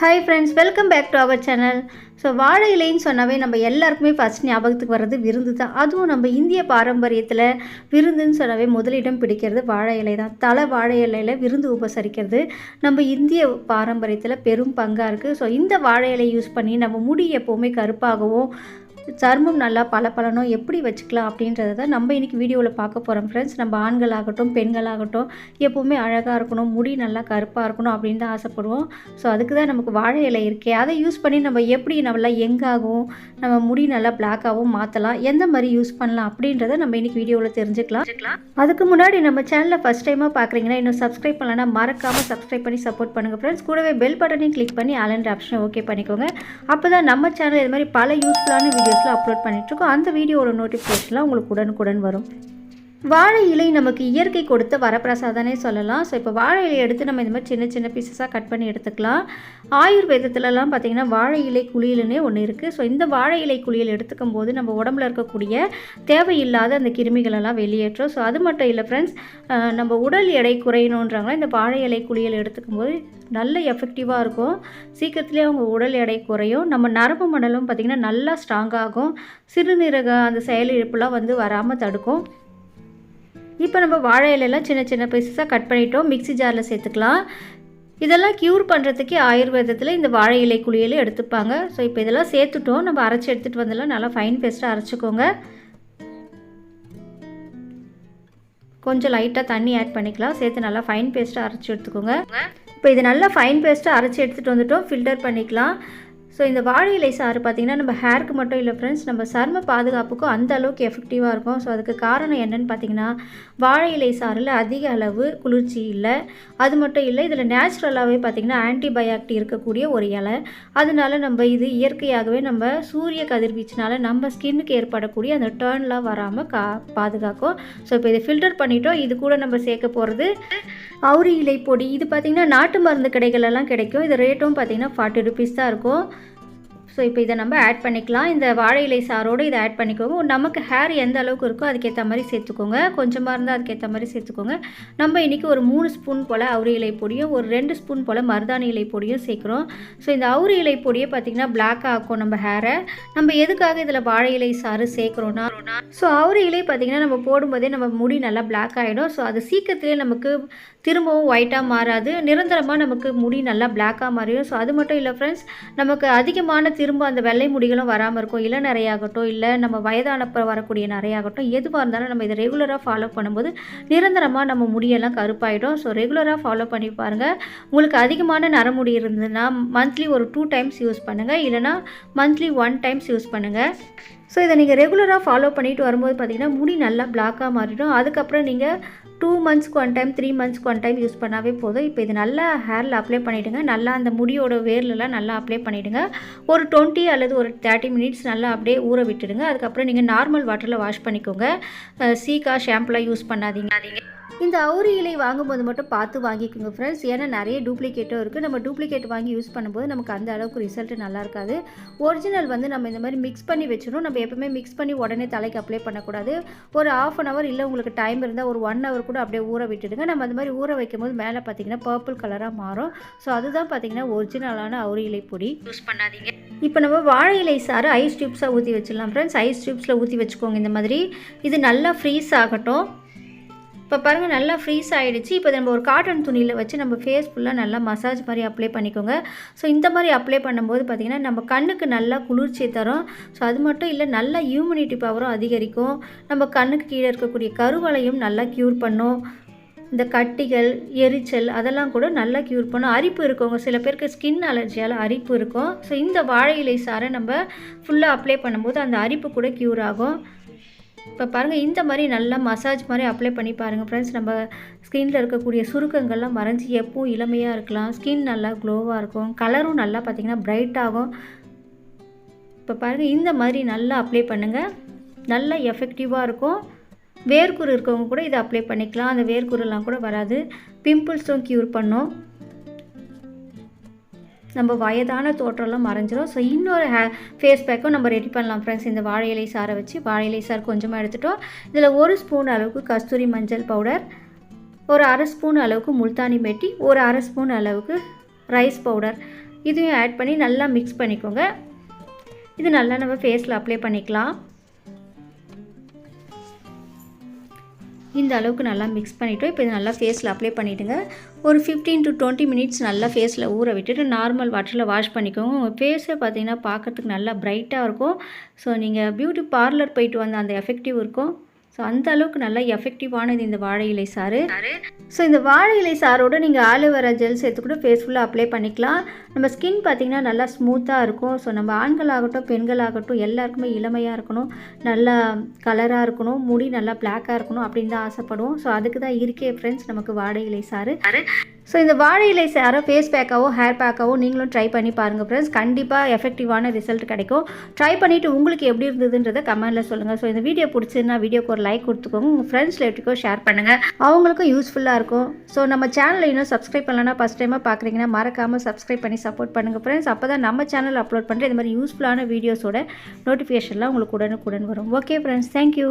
Hi friends welcome back to our channel so வாழை இலைன்னு சொன்னாவே நம்ம எல்லாருக்குமே ஃபஸ்ட் ஞாபகத்துக்கு வர்றது விருந்து தான். அதுவும் நம்ம இந்திய பாரம்பரியத்தில் விருந்துன்னு சொன்னாவே முதலிடம் பிடிக்கிறது வாழை இலை தான். தலை வாழை இலையில் விருந்து உபசரிக்கிறது நம்ம இந்திய பாரம்பரியத்தில் பெரும் பங்காக இருக்குது ஸோ இந்த வாழை இலை யூஸ் பண்ணி நம்ம முடி எப்போவுமே கருப்பாகவும் சர்மம் நல்லா பளபளனும் எப்படி வச்சுக்கலாம் அப்படின்றத தான் நம்ம இன்றைக்கி வீடியோவில் பார்க்க போகிறோம் ஃப்ரெண்ட்ஸ் நம்ம ஆண்களாகட்டும் பெண்களாகட்டும் எப்போவுமே அழகாக இருக்கணும் முடி நல்லா கருப்பாக இருக்கணும் அப்படின்னு தான் ஆசைப்படுவோம். ஸோ அதுக்கு தான் நமக்கு வாழை இலை இருக்கே. அதை யூஸ் பண்ணி நம்ம எப்படி நல்லா எங்காகவும் நம்ம முடி நல்லா பிளாக்காகவும் மாற்றலாம் எந்த மாதிரி யூஸ் பண்ணலாம் அப்படின்றத நம்ம இன்றைக்கி வீடியோவில் தெரிஞ்சுக்கலாம். அதுக்கு முன்னாடி நம்ம சேனலில் ஃபஸ்ட் டைமாக பார்க்குறீங்கன்னா இன்னும் சப்ஸ்கிரைப் பண்ணலன்னா மறக்காமல் சப்ஸ்கிரைப் பண்ணி சப்போர்ட் பண்ணுங்கள் ஃப்ரெண்ட்ஸ் கூடவே பெல் பட்டனையும் கிளிக் பண்ணி அலண்ட் ஆப்ஷனை ஓகே பண்ணிக்கோங்க. அப்போ தான் நம்ம சேனல் இது மாதிரி பல யூஸ்ஃபுல்லான வீடியோ வீடியோஸ்லாம் அப்லோட் பண்ணிகிட்ருக்கோம் அந்த வீடியோவோட நோட்டிஃபிகேஷன்லாம் உங்களுக்கு உடனுக்குடன் வரும். வாழை இலை நமக்கு இயற்கை கொடுத்த வரப்பிரசாதனே சொல்லலாம். ஸோ இப்போ வாழை இலையை எடுத்து நம்ம இந்த மாதிரி சின்ன சின்ன பீசஸாக கட் பண்ணி எடுத்துக்கலாம். ஆயுர்வேதத்துலலாம் பார்த்திங்கன்னா வாழை இலை குளியலுன்னே ஒன்று இருக்குது ஸோ இந்த வாழை இலை குளியல் எடுத்துக்கும் போது நம்ம உடம்புல இருக்கக்கூடிய தேவையில்லாத அந்த கிருமிகளெல்லாம் வெளியேற்றும். ஸோ அது மட்டும் இல்லை ஃப்ரெண்ட்ஸ் நம்ம உடல் எடை குறையணுன்றாங்களா இந்த வாழை இலை குளியல் எடுத்துக்கும் போது நல்ல எஃபெக்டிவாக இருக்கும். சீக்கிரத்துலேயே அவங்க உடல் எடை குறையும். நம்ம நரம்பு மண்டலம் பார்த்திங்கன்னா நல்லா ஸ்ட்ராங்காகும் சிறுநீரக அந்த செயலிழப்புலாம் வந்து வராமல் தடுக்கும். இப்போ நம்ம வாழை இலையெல்லாம் சின்ன சின்ன பீசஸாக கட் பண்ணிட்டோம். மிக்ஸி ஜாரில் சேர்த்துக்கலாம். இதெல்லாம் க்யூர் பண்ணுறதுக்கு ஆயுர்வேதத்தில் இந்த வாழை இலை குளியல் எடுத்துப்பாங்க. ஸோ இப்போ இதெல்லாம் சேர்த்துட்டோம். நம்ம அரைச்சி எடுத்துகிட்டு வந்தெல்லாம் நல்லா ஃபைன் பேஸ்ட்டாக அரைச்சிக்கோங்க. கொஞ்சம் லைட்டாக தண்ணி ஆட் பண்ணிக்கலாம். சேர்த்து நல்லா ஃபைன் பேஸ்ட்டாக அரைச்சி எடுத்துக்கோங்க. இப்போ இது நல்லா ஃபைன் பேஸ்ட்டாக அரைச்சி எடுத்துகிட்டு வந்துட்டோம். ஃபில்டர் பண்ணிக்கலாம். ஸோ இந்த வாழை இலை சாறு பார்த்திங்கன்னா நம்ம ஹேருக்கு மட்டும் இல்லை ஃப்ரெண்ட்ஸ் நம்ம சர்ம பாதுகாப்புக்கும் அந்த அளவுக்கு எஃபெக்டிவாக இருக்கும். ஸோ அதுக்கு காரணம் என்னென்னு பார்த்தீங்கன்னா வாழை இலை சாறில் அதிக அளவு குளிர்ச்சி இல்லை. அது மட்டும் இல்லை இதில் நேச்சுரலாகவே பார்த்திங்கன்னா ஆன்டிபயாக்டி இருக்கக்கூடிய ஒரு இலை. அதனால நம்ம இது இயற்கையாகவே நம்ம சூரிய கதிர்வீச்சினால நம்ம ஸ்கின்னுக்கு ஏற்படக்கூடிய அந்த டேர்ன்லாம் வராமல் கா பாதுகாக்கும். ஸோ இப்போ இதை ஃபில்டர் பண்ணிட்டோம். இது கூட நம்ம சேர்க்க போகிறது அவுரி இலை பொடி. இது பார்த்திங்கன்னா நாட்டு மருந்து கடைகளெல்லாம் கிடைக்கும். இது ரேட்டும் பார்த்திங்கன்னா ஃபார்ட்டி ருபீஸ் தான் இருக்கும். ஸோ இப்போ இதை நம்ம ஆட் பண்ணிக்கலாம். இந்த வாழை இலை சாரோடு இதை ஆட் பண்ணிக்கோங்க. நமக்கு ஹேர் எந்த அளவுக்கு இருக்கோ அதுக்கேற்ற மாதிரி சேர்த்துக்கோங்க. கொஞ்சமாக இருந்தால் அதுக்கேற்ற மாதிரி சேர்த்துக்கோங்க. நம்ம இன்றைக்கி ஒரு மூணு ஸ்பூன் போல் அவுரி இலை பொடியும் ஒரு ரெண்டு ஸ்பூன் போல் மருதாணி இலை பொடியும் சேர்க்குறோம். ஸோ இந்த அவுரி இலை பொடியை பார்த்திங்கன்னா பிளாக்காக ஆக்கும் நம்ம ஹேரை நம்ம எதுக்காக இதில் வாழை இலை சாறு சேர்க்குறோன்னா ஸோ அவுரி இலை பார்த்திங்கன்னா நம்ம போடும்போதே நம்ம முடி நல்லா பிளாக் ஆகிடும் ஸோ அது சீக்கிரத்துலேயே நமக்கு திரும்பவும் ஒயிட்டாக மாறாது. நிரந்தரமாக நமக்கு முடி நல்லா பிளாக்காக மாறிடும். ஸோ அது மட்டும் இல்லை ஃப்ரெண்ட்ஸ் நமக்கு அதிகமான திரும்ப அந்த வெள்ளை முடிகளும் வராமல் இருக்கும். இள நிறையாகட்டும் இல்லை நம்ம வயதானப்ப வரக்கூடிய நிறையாகட்டும் எதுவாக இருந்தாலும் நம்ம இதை ரெகுலராக ஃபாலோ பண்ணும்போது நிரந்தரமாக நம்ம முடியெல்லாம் கருப்பாயிடும். ஸோ ரெகுலராக ஃபாலோ பண்ணி பாருங்கள் உங்களுக்கு அதிகமான நரமுடி இருந்ததுன்னா மந்த்லி ஒரு டூ டைம்ஸ் யூஸ் பண்ணுங்கள் இல்லைனா மந்த்லி ஒன் டைம்ஸ் யூஸ் பண்ணுங்கள் ஸோ இதை நீங்கள் ரெகுலராக ஃபாலோ பண்ணிட்டு வரும்போது பார்த்தீங்கன்னா முடி நல்லா பிளாக்காக மாறிடும். அதுக்கப்புறம் நீங்கள் டூ மந்த்ஸ்க்கு ஒன் டைம் த்ரீ மந்த்ஸ்க்கு ஒன் டைம் யூஸ் பண்ணாவே போதும். இப்போ இது நல்லா ஹேரில் அப்ளை பண்ணிவிடுங்க நல்லா அந்த முடியோட வேர்லலாம் நல்லா அப்ளை பண்ணிவிடுங்க ஒரு டுவெண்ட்டி அல்லது ஒரு தேர்ட்டி மினிட்ஸ் நல்லா அப்படியே ஊற விட்டுடுங்க. அதுக்கப்புறம் நீங்கள் நார்மல் வாட்டரில் வாஷ் பண்ணிக்கோங்க. சீக்கா ஷாம்புலாம் யூஸ் பண்ணாதீங்க. இந்த அவுரி இலை வாங்கும்போது மட்டும் பார்த்து வாங்கிக்கோங்க ஃப்ரெண்ட்ஸ் ஏன்னா நிறைய டூப்ளிகேட்டும் இருக்குது நம்ம டூப்ளிகேட் வாங்கி யூஸ் பண்ணும்போது நமக்கு அந்த அளவுக்கு ரிசல்ட் நல்லா இருக்காது. ஒரிஜினல் வந்து நம்ம இந்த மாதிரி மிக்ஸ் பண்ணி வச்சிடணும். நம்ம எப்பவுமே மிக்ஸ் பண்ணி உடனே தலைக்கு அப்ளை பண்ணக்கூடாது. ஒரு ஆஃப் அன் ஹவர் இல்லை உங்களுக்கு டைம் இருந்தால் ஒரு ஒன் ஹவர் கூட அப்படியே ஊற விட்டுடுங்க. நம்ம அந்த மாதிரி ஊற வைக்கும் போது மேலே பார்த்தீங்கன்னா பர்பிள் கலராக மாறும். ஸோ அதுதான் பார்த்தீங்கன்னா ஒரிஜினலான அவுரி இலை பொடி. யூஸ் பண்ணாதீங்க. இப்போ நம்ம வாழை இலை சாறு ஐஸ் டியூப்ஸாக ஊற்றி வச்சிடலாம் ஃப்ரெண்ட்ஸ் ஐஸ் டியூப்ஸில் ஊற்றி வச்சுக்கோங்க இந்த மாதிரி. இது நல்லா ஃப்ரீஸ் ஆகட்டும். இப்போ பாருங்கள் நல்லா ஃப்ரீஸ் ஆகிடுச்சு இப்போ நம்ம ஒரு காட்டன் துணியில் வச்சு நம்ம ஃபேஸ் ஃபுல்லாக நல்லா மசாஜ் மாதிரி அப்ளை பண்ணிக்கோங்க. ஸோ இந்த மாதிரி அப்ளை பண்ணும்போது பார்த்திங்கன்னா நம்ம கண்ணுக்கு நல்லா குளிர்ச்சி தரும். ஸோ அது மட்டும் இல்லை நல்லா இம்யூனிட்டி பவரும் அதிகரிக்கும். நம்ம கண்ணுக்கு கீழே இருக்கக்கூடிய கருவளையும் நல்லா க்யூர் பண்ணும். இந்த கட்டிகள் எரிச்சல் அதெல்லாம் கூட நல்லா க்யூர் பண்ணும். அரிப்பு இருக்கவங்க சில பேருக்கு ஸ்கின் அலர்ஜியால் அரிப்பு இருக்கும். ஸோ இந்த வாழை இலை சாரை நம்ம ஃபுல்லாக அப்ளை பண்ணும்போது அந்த அரிப்பு கூட க்யூர் ஆகும். இப்போ பாருங்கள் இந்த மாதிரி நல்லா மசாஜ் மாதிரி அப்ளை பண்ணி பாருங்கள் ஃப்ரெண்ட்ஸ் நம்ம ஸ்கின்னில் இருக்கக்கூடிய சுருக்கங்கள்லாம் மறைஞ்சி எப்பவும் இளமையாக இருக்கலாம். ஸ்கின் நல்லா க்ளோவாக இருக்கும். கலரும் நல்லா பார்த்திங்கன்னா பிரைட் ஆகும். இப்போ பாருங்கள் இந்த மாதிரி நல்லா அப்ளை பண்ணுங்கள் நல்லா எஃபெக்டிவாக இருக்கும். வேர்க்குரு இருக்கவங்க கூட இதை அப்ளை பண்ணிக்கலாம். அந்த வேர்க்குருலாம் கூட வராது. பிம்பிள்ஸும் க்யூர் பண்ணும். நம்ம வயதான தோற்றம்லாம் மறைஞ்சிரும். ஸோ இன்னொரு ஹே ஃபேஸ் பேக்கும் நம்ம ரெடி பண்ணலாம் ஃப்ரெண்ட்ஸ் இந்த வாழை இலை சாரை வச்சு வாழை இலை சார் கொஞ்சமாக எடுத்துட்டோம். இதில் ஒரு ஸ்பூன் அளவுக்கு கஸ்தூரி மஞ்சள் பவுடர் ஒரு அரை ஸ்பூன் அளவுக்கு முல்தானி மெட்டி ஒரு அரை ஸ்பூன் அளவுக்கு ரைஸ் பவுடர் இதையும் ஆட் பண்ணி நல்லா மிக்ஸ் பண்ணிக்கோங்க. இது நல்லா நம்ம ஃபேஸில் அப்ளை பண்ணிக்கலாம். இந்த அளவுக்கு நல்லா மிக்ஸ் பண்ணிவிட்டு இப்போ இது நல்லா ஃபேஸில் அப்ளை பண்ணிவிடுங்க ஒரு ஃபிஃப்டீன் டு டுவெண்ட்டி மினிட்ஸ் நல்லா ஃபேஸில் ஊற விட்டுட்டு நார்மல் வாட்டரில் வாஷ் பண்ணிக்கோங்க. உங்கள் ஃபேஸை பார்த்தீங்கன்னா பார்க்கறதுக்கு நல்லா ப்ரைட்டாக இருக்கும். ஸோ நீங்கள் பியூட்டி பார்லர் போயிட்டு வந்த அந்த எஃபெக்டிவ் இருக்கும். ஸோ அந்த அளவுக்கு நல்லா எஃபெக்டிவானது இந்த வாழை இலை சாறு. ஸோ இந்த வாழை இலை சாரோட நீங்கள் ஆலோவேரா ஜெல் சேர்த்து கூட ஃபேஸ்ஃபுல்லாக அப்ளை பண்ணிக்கலாம். நம்ம ஸ்கின் பார்த்திங்கன்னா நல்லா ஸ்மூத்தாக இருக்கும். ஸோ நம்ம ஆண்களாகட்டும் பெண்களாகட்டும் எல்லாருக்குமே இளமையாக இருக்கணும். நல்லா கலராக இருக்கணும். முடி நல்லா பிளாக்காக இருக்கணும் அப்படின்னு தான் ஆசைப்படுவோம். ஸோ அதுக்கு தான் இருக்கே ஃப்ரெண்ட்ஸ் நமக்கு வாழை இலை சாறு. ஸோ இந்த வாழை இலை சாரை ஃபேஸ் பேக்காவோ ஹேர் பேக்காவோ நீங்களும் ட்ரை பண்ணி பாருங்கள் ஃப்ரெண்ட்ஸ் கண்டிப்பாக எஃபெக்டிவான ரிசல்ட் கிடைக்கும். ட்ரை பண்ணிவிட்டு உங்களுக்கு எப்படி இருந்ததுன்றதை கமெண்ட்டில் சொல்லுங்கள் ஸோ இந்த வீடியோ பிடிச்சிருந்தா வீடியோக்கு ஒரு லைக் கொடுத்துக்கோங்க. உங்கள் ஃப்ரெண்ட்ஸ் ரிலேட்டிவ்க்கோ ஷேர் பண்ணுங்கள் அவங்களுக்கும் யூஸ்ஃபுல்லாக இருக்கும். ஸோ நம்ம சேனலில் இன்னும் சப்ஸ்கிரைப் பண்ணலன்னா ஃபஸ்ட் டைமாக பார்க்குறீங்கன்னா மறக்காமல் சப்ஸ்கிரைப் பண்ணி சப்போர்ட் பண்ணுங்கள் ஃப்ரெண்ட்ஸ் அப்போ தான் நம்ம சேனல் அப்லோட் பண்ணுற இந்த மாதிரி யூஸ்ஃபுல்லான வீடியோஸோட நோட்டிஃபிகேஷன்லாம் உங்களுக்கு உடனுக்குடன் வரும். Okay friends thank you